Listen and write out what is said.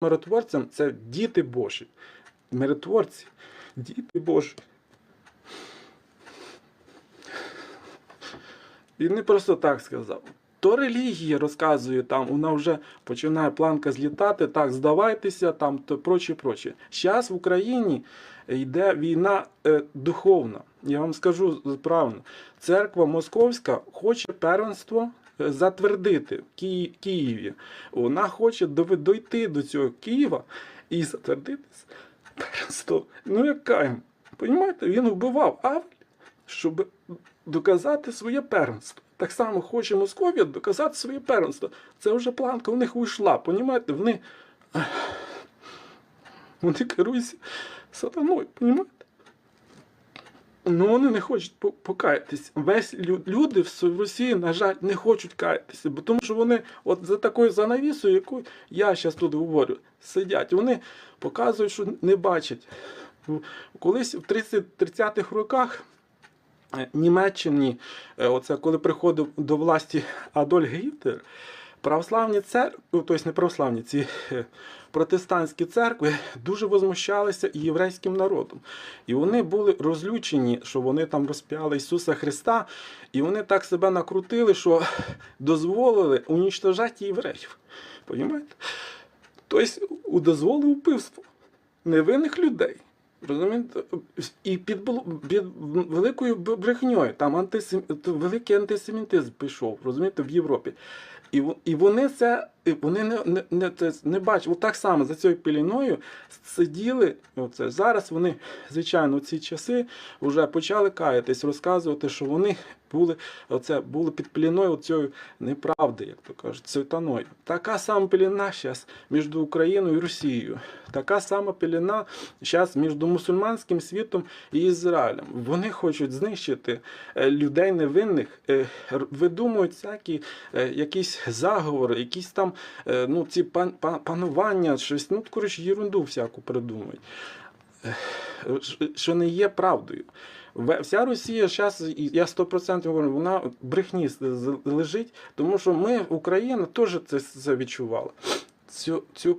миротворцям це діти Божі. Миротворці, діти Божі. Він не просто так сказав. То релігія розказує там, вона вже починає планка злітати, так, здавайтеся, там, то прочі, прочі. Зараз в Україні йде війна е, духовна. Я вам скажу правильно. Церква Московська хоче первенство затвердити в Ки- Києві. Вона хоче дойти до цього Києва і затвердити первенство. Ну, як Каїн. Понімаєте, він вбивав Авель, щоб доказати своє первенство. Так само хоче Московія доказати своє первенство. Це вже планка у них вийшла. Понімаєте? Вони, вони керуються сатаною, понімаєте? Ну, вони не хочуть по- покаятись. Весь лю- люди в Росії, на жаль, не хочуть каятися, бо тому що вони от за такою занавісою, яку я зараз тут говорю, сидять. Вони показують, що не бачать. Колись в 30 30-х роках е, Німеччині, е, оце коли приходив до власті Адольф Гітлер, православні церкви, тобто не православні, ці е, протестантські церкви дуже возмущалися і єврейським народом. І вони були розлючені, що вони там розп'яли Ісуса Христа, і вони так себе накрутили, що дозволили унічтожати євреїв. Понімаєте? Тобто дозволив вбивство невинних людей. Розумієте? І під, під великою брехньою там антисем... великий антисемітизм пішов, розумієте, в Європі. І, і вони це вони не, не, не, не бачать. От так само за цією піліною сиділи. Оце. Зараз вони, звичайно, в ці часи вже почали каятись, розказувати, що вони були, оце, були під піліною цієї неправди, як то кажуть, сатаною. Така сама піліна зараз між Україною і Росією. Така сама піліна зараз між мусульманським світом і Ізраїлем. Вони хочуть знищити е, людей невинних, е, видумують всякі е, якісь заговори, якісь там ну, ці пан, пан- панування, щось, ну, коротше, єрунду всяку придумують. Е, Що не є правдою. Вся Росія зараз, я 100% говорю, вона брехні лежить, тому що ми, Україна, теж це, це відчувала. Цю, цю.